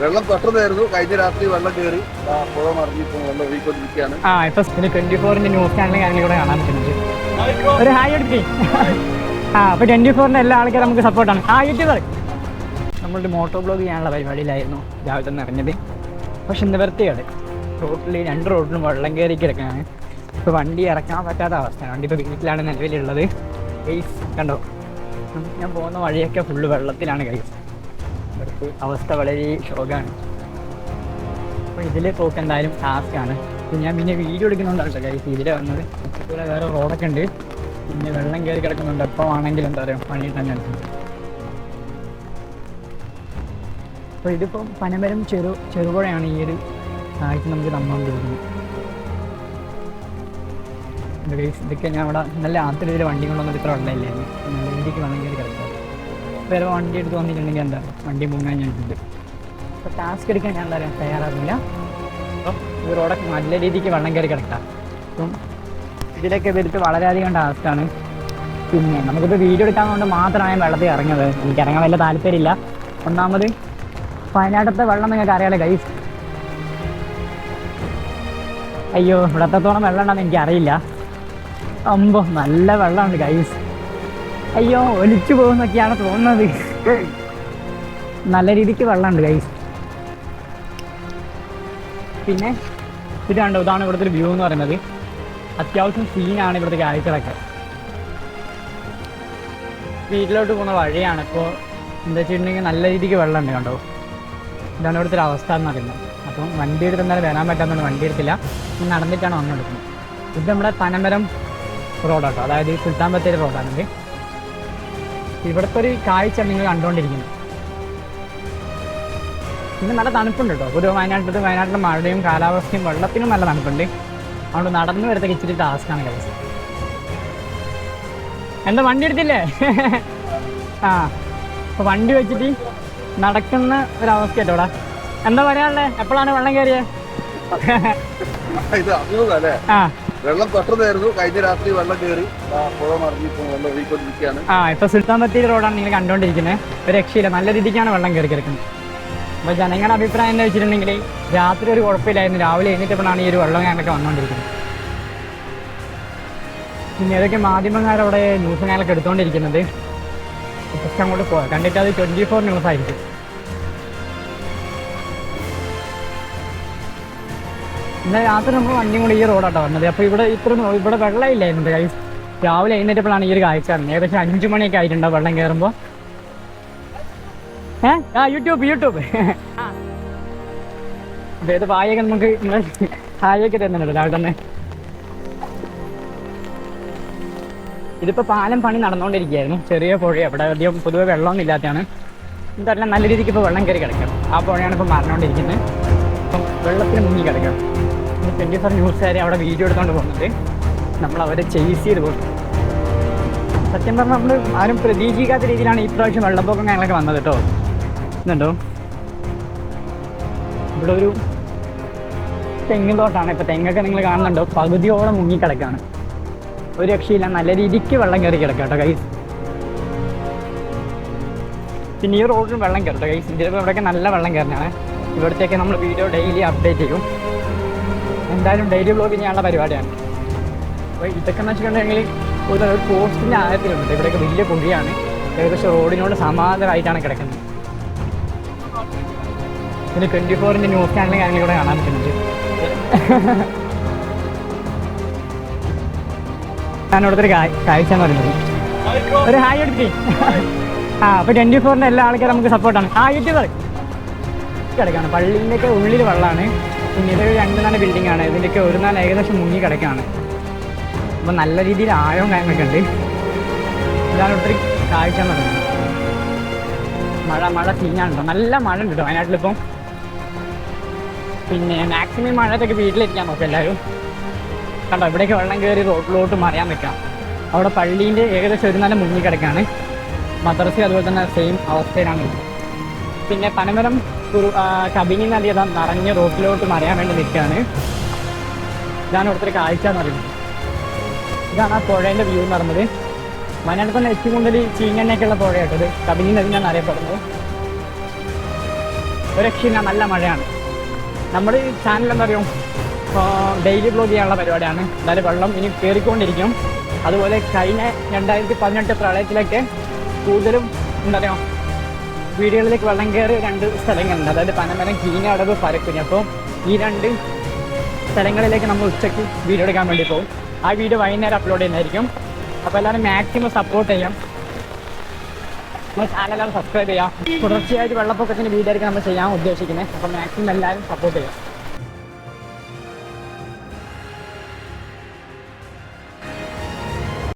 വെള്ളം പെട്ടെന്നായിരുന്നു കഴിഞ്ഞ രാത്രി വെള്ളം കയറി. പുഴ മറിഞ്ഞ് ഇപ്പം വെള്ളം ഒഴുകിക്കൊണ്ടിരിക്കുകയാണ്. ആ ഇപ്പൊ ട്വന്റി ഫോറിന്റെ ന്യൂസ് ചാനലും കാര്യങ്ങളും കൂടെ കാണാൻ പറ്റുന്നുണ്ട് ഒരു ഹായ് എടുത്തി ആ അപ്പൊ ട്വന്റി ഫോറിന്റെ എല്ലാ ആൾക്കാരും നമുക്ക് സപ്പോർട്ടാണ് ആ യൂട്യൂബർ നമ്മളൊരു മോട്ടോ ബ്ലോഗ് ചെയ്യാനുള്ള പരിപാടിയിലായിരുന്നു രാവിലെ തന്നെ ഇറങ്ങിയത്. പക്ഷെ ഇന്ന് വൃത്തിയാണ് റോഡിൽ രണ്ട് റോഡിലും വെള്ളം കയറി കിടക്കാണ് ഇപ്പോൾ വണ്ടി ഇറക്കാൻ പറ്റാത്ത അവസ്ഥയാണ്. വണ്ടി ഇപ്പോൾ വീട്ടിലാണ് നിലവിലുള്ളത്. ഗൈസ് കണ്ടോ? ഞാൻ പോകുന്ന വഴിയൊക്കെ ഫുള്ള് വെള്ളത്തിലാണ് ഗൈസ് അവസ്ഥ വളരെ ശോകമാണ്. അപ്പോൾ ഇതിൽ പോക്ക് എന്തായാലും ടാസ്ക്കാണ് ഞാൻ പിന്നെ വീഡിയോ എടുക്കുന്നുണ്ടാണ് കാര്യം ഇതിലെ വന്നത്. ഇവിടെ വേറെ റോഡൊക്കെ ഉണ്ട്. പിന്നെ വെള്ളം കയറി കിടക്കുന്നുണ്ട്. എപ്പോൾ ആണെങ്കിലും എന്താ പറയുക പണി തന്നെ അപ്പോൾ ഇതിപ്പോൾ പനമരം ചെറു ചെറുപുഴയാണ് ഈ ഒരു ആഴ്ച നമുക്ക് തന്നുകൊണ്ടിരിക്കുന്നത്. ഇതൊക്കെ ഞാൻ അവിടെ നല്ല രാത്രി വണ്ടി കൊണ്ടുവന്നത് ഇത്ര വെള്ളമില്ലായിരുന്നു നല്ല രീതിക്ക് കയറി കിടക്കുക. വേറെ വണ്ടി എടുത്ത് വന്നിട്ടുണ്ടെങ്കിൽ എന്താ? വണ്ടി മുങ്ങാൻ ഞാനിട്ടുണ്ട് അപ്പോൾ ടാസ്ക് എടുക്കാൻ ഞാൻ എന്താ പറയുക തയ്യാറാകില്ല അപ്പം ഈ റോഡൊക്കെ നല്ല രീതിക്ക് വെള്ളം കയറി കിടക്കാം. അപ്പം ഇതിലൊക്കെ വരുത്ത് വളരെയധികം ടാസ്ക്കാണ് പിന്നെ നമുക്കിപ്പോൾ വീഡിയോ എടുക്കാൻ കൊണ്ട് മാത്രമാണ് ഞാൻ വെള്ളത്തിൽ ഇറങ്ങുന്നത്. എനിക്ക് ഇറങ്ങാൻ വലിയ താല്പര്യമില്ല. ഒന്നാമത് വയനാട്ടത്തെ വെള്ളം നിങ്ങൾക്ക് അറിയാലോ ഗൈസ് അയ്യോ ഇവിടത്തോളം വെള്ളം ഉണ്ടെന്ന് എനിക്കറിയില്ല. അമ്പോ നല്ല വെള്ളമുണ്ട് ഗൈസ് അയ്യോ ഒലിച്ചു പോകുന്നൊക്കെയാണ് തോന്നുന്നത്. നല്ല രീതിക്ക് വെള്ളമുണ്ട് കൈ പിന്നെ ഇതാണ്ട് ഇതാണ് ഇവിടുത്തെ ഒരു വ്യൂ എന്ന് പറയുന്നത്. അത്യാവശ്യം സീനാണ് ഇവിടുത്തെ കാഴ്ചകളൊക്കെ വീട്ടിലോട്ട് പോകുന്ന വഴിയാണ് ഇപ്പോൾ എന്താ വെച്ചിട്ടുണ്ടെങ്കിൽ നല്ല രീതിക്ക് വെള്ളമുണ്ട് കണ്ടോ? ഇതാണ് ഇവിടുത്തെ ഒരു അവസ്ഥ എന്ന് പറയുന്നത്. അപ്പം വണ്ടി എടുത്ത് എന്തായാലും വരാൻ പറ്റാത്തതുകൊണ്ട് വണ്ടി എടുത്തില്ല. നടന്നിട്ടാണ് വന്നെടുക്കുന്നത് ഇത് നമ്മുടെ പനമരം റോഡാട്ടോ അതായത് സുൽത്താൻ ബത്തേരി റോഡാണിത് ഇവിടുത്തെ ഒരു കാഴ്ച നിങ്ങൾ കണ്ടുകൊണ്ടിരിക്കുന്നത് ഇന്ന് നല്ല തണുപ്പുണ്ട് കേട്ടോ ഒരു വയനാട്ടിൽ വയനാട്ടിലെ മഴയും കാലാവസ്ഥയും വെള്ളത്തിനും നല്ല തണുപ്പുണ്ട്. അതുകൊണ്ട് നടന്നു വരത്തേക്ക് ഇച്ചിരി ടാസ്ക്കാണ് കഴിച്ചത് എന്താ വണ്ടി എടുത്തില്ലേ? ആ അപ്പൊ വണ്ടി വെച്ചിട്ട് നടക്കുന്ന ഒരു ഒരവസ്ഥ കേട്ടോടാ എന്താ പറയാനുള്ളത് എപ്പോഴാണ് വെള്ളം കയറിയേ? ഇത് അഭിമുഖം ആ. വെള്ളം പെട്ടതായിരുന്നു കഴിഞ്ഞ രാത്രി വെള്ളം കയറി പുഴ മറിഞ്ഞിപ്പോൾ വെള്ളം ആ ഇപ്പൊ സുൽത്താൻ ബത്തേരി റോഡാണ് നിങ്ങൾ കണ്ടുകൊണ്ടിരിക്കുന്നത്. ഒരു രക്ഷയില്ല. നല്ല രീതിക്കാണ് വെള്ളം കയറി കിടക്കുന്നത്. അപ്പൊ ജനങ്ങളുടെ അഭിപ്രായം എന്താ വെച്ചിട്ടുണ്ടെങ്കിൽ രാത്രി ഒരു കുഴപ്പമില്ലായിരുന്നു. രാവിലെ എഴുന്നേറ്റപ്പോഴാണ് ഈ ഒരു വെള്ളം ഞാനൊക്കെ വന്നുകൊണ്ടിരിക്കുന്നത്. പിന്നെ ഏതൊക്കെ മാധ്യമങ്ങളവിടെ ന്യൂസ് ഞാനൊക്കെ എടുത്തുകൊണ്ടിരിക്കുന്നത്? ജസ്റ്റ് അങ്ങോട്ട് പോകാം കണ്ടിട്ട് അത് ട്വന്റി ഫോർ ന്യൂസ് ആയിരിക്കും ഇന്നലെ രാത്രി നമ്മൾ വണ്ടിയും കൂടി ഈ റോഡാട്ടോ വന്നത്. അപ്പോൾ ഇവിടെ ഇത്ര ഇവിടെ ഇവിടെ വെള്ളമില്ലായിരുന്നു കൈ രാവിലെ എഴുന്നേറ്റപ്പോഴാണ് ഈ ഒരു കാഴ്ച വന്നത് ഏകദേശം അഞ്ചു മണിയൊക്കെ ആയിട്ടുണ്ടോ വെള്ളം കയറുമ്പോൾ ഏഹ് ആ യൂട്യൂബ് യൂട്യൂബ് അതായത് ഏത് പായൊക്കെ നമുക്ക് ഹായൊക്കെ തരുന്നുണ്ടല്ലോ രാവിലെ തന്നെ. ഇതിപ്പോ പാലം പണി നടന്നുകൊണ്ടിരിക്കുകയായിരുന്നു. ചെറിയ പുഴ അവിടെ അധികം പൊതുവെ വെള്ളമൊന്നും ഇല്ലാത്തതാണ്. എന്തായാലും നല്ല രീതിക്ക് ഇപ്പോൾ വെള്ളം കയറി കിടക്കണം. ആ പുഴയാണ് ഇപ്പോൾ മറന്നുകൊണ്ടിരിക്കുന്നത് അപ്പം വെള്ളത്തിന് മുങ്ങി കിടക്കണം. ട്വന്റി ഫോർ ന്യൂസുകാരെ അവിടെ വീഡിയോ എടുത്തുകൊണ്ട് പോകുന്നത്. നമ്മൾ അവരെ ചേസ് ചെയ്ത് പോകും. സത്യം പറഞ്ഞാൽ നമ്മൾ ആരും പ്രതീക്ഷിക്കാത്ത രീതിയിലാണ് ഈ പ്രാവശ്യം വെള്ളപ്പൊക്കം കാര്യങ്ങളൊക്കെ വന്നത് കേട്ടോ. എന്നുണ്ടോ ഇവിടെ ഒരു തെങ്ങ് തോട്ടാണ്. ഇപ്പോൾ തെങ്ങൊക്കെ നിങ്ങൾ കാണുന്നുണ്ടോ? പകുതിയോളം മുങ്ങിക്കിടക്കാണ്. ഒരു രക്ഷയില്ല. നല്ല രീതിക്ക് വെള്ളം കയറി കിടക്കാം കേട്ടോ കൈസ് പിന്നെ ഈ റോഡിലും വെള്ളം കയറട്ടോ കൈസ് ഇവിടെയൊക്കെ നല്ല വെള്ളം കയറിയാണ് ഇവിടത്തേക്ക് നമ്മൾ വീഡിയോ ഡെയിലി അപ്ഡേറ്റ് ചെയ്യും. എന്തായാലും ഡെയിലി വ്ളോഗ് ചെയ്യാനുള്ള പരിപാടിയാണ്. അപ്പോൾ ഇതൊക്കെ എന്ന് വെച്ചിട്ടുണ്ടെങ്കിൽ ഒരു പോസ്റ്റിന്റെ ആഴത്തിലുണ്ട്. ഇവിടെയൊക്കെ വലിയ കുഴിയാണ്. ഏകദേശം റോഡിനോട് സമാന്തരമായിട്ടാണ് കിടക്കുന്നത്. പിന്നെ ട്വന്റി ഫോറിന്റെ ന്യൂസ് ചാനലും കാര്യങ്ങളും കൂടെ കാണാൻ പറ്റുന്നുണ്ട്. ഞാൻ ഇവിടുത്തെ ഒരു കാഴ്ച എന്ന് പറയുന്നത്. ഒരു ഹായ് എടുക്കേ ആ അപ്പോൾ ട്വന്റി ഫോറിന്റെ എല്ലാ ആൾക്കാരും നമുക്ക് സപ്പോർട്ടാണ് ആ യൂട്യൂബർ കിടക്കാണ് പള്ളീന്റെയൊക്കെ ഉള്ളിൽ വെള്ളമാണ്. പിന്നെ ഇതൊരു രണ്ട് നാല് ബിൽഡിംഗ് ആണ്. ഇതിന്റെയൊക്കെ ഒരു നാല് ഏകദേശം മുങ്ങി കിടക്കാണ് അപ്പോൾ നല്ല രീതിയിൽ ആഴവും കാര്യങ്ങളൊക്കെ ഉണ്ട്. ഇതാണ് ഒത്തിരി കാഴ്ച എന്ന് പറയുന്നത്. മഴ മഴ സീനാണല്ലോ നല്ല മഴ ഉണ്ട് കേട്ടോ വയനാട്ടിലിപ്പം. പിന്നെ മാക്സിമം മഴത്തൊക്കെ വീട്ടിലിരിക്കാൻ നോക്കാം എല്ലാവരും. കണ്ടോ ഇവിടേക്ക് വെള്ളം കയറി റോഡിലോട്ട് മറിയാൻ നിൽക്കാം. അവിടെ പള്ളീന്റെ ഏകദേശം ഒരു നല്ല മുങ്ങി കിടക്കാണ് മദ്രസ അതുപോലെ തന്നെ സെയിം അവസ്ഥയിലാണ്. പിന്നെ പനമരം കുരു ആ, നിറഞ്ഞ റോഡിലോട്ട് മറിയാൻ വേണ്ടി നിൽക്കുകയാണ് ഇതാണ് ഇവിടുത്തെ കാഴ്ച എന്ന് പറയുന്നത്. ഇതാണ് ആ പുഴേന്റെ വ്യൂ എന്ന് പറയുന്നത്. വയനാട്ടിൽ ഏറ്റവും കൂടുതൽ ചീങ്ങണ്ണയൊക്കെയുള്ള പുഴയാട്ടത് കബിനി നദി എന്നാണ് അറിയപ്പെടുന്നത്. ഒരു രക്ഷയില്ല നല്ല മഴയാണ്. നമ്മുടെ ഈ ചാനൽ എന്താ പറയുക ഡെയിലി ബ്ലോഗ് ചെയ്യാനുള്ള പരിപാടിയാണ്. എന്നാലും വെള്ളം ഇനി കയറിക്കൊണ്ടിരിക്കും അതുപോലെ കഴിഞ്ഞ രണ്ടായിരത്തി പതിനെട്ട് പ്രളയത്തിലൊക്കെ കൂടുതലും എന്താ പറയുക വീടുകളിലേക്ക് വെള്ളം കയറിയ രണ്ട് സ്ഥലങ്ങളുണ്ട്. അതായത് പനമരം കീഞ്ഞടവ് പരക്കുഞ്ഞ് അപ്പോൾ ഈ രണ്ട് സ്ഥലങ്ങളിലേക്ക് നമ്മൾ ഉച്ചയ്ക്ക് വീഡിയോ എടുക്കാൻ വേണ്ടി പോകും. ആ വീഡിയോ വൈകുന്നേരം അപ്ലോഡ് ചെയ്യുന്നതായിരിക്കും. അപ്പോൾ എല്ലാവരും മാക്സിമം സപ്പോർട്ട് ചെയ്യാം. നമ്മൾ എല്ലാവരും സബ്സ്ക്രൈബ് ചെയ്യാം. തുടർച്ചയായിട്ട് വെള്ളപ്പൊക്കത്തിന് വീഡിയോ ആയിരിക്കും നമ്മൾ ചെയ്യാൻ ഉദ്ദേശിക്കുന്നത്. അപ്പോൾ മാക്സിമം എല്ലാവരും സപ്പോർട്ട് ചെയ്യാം.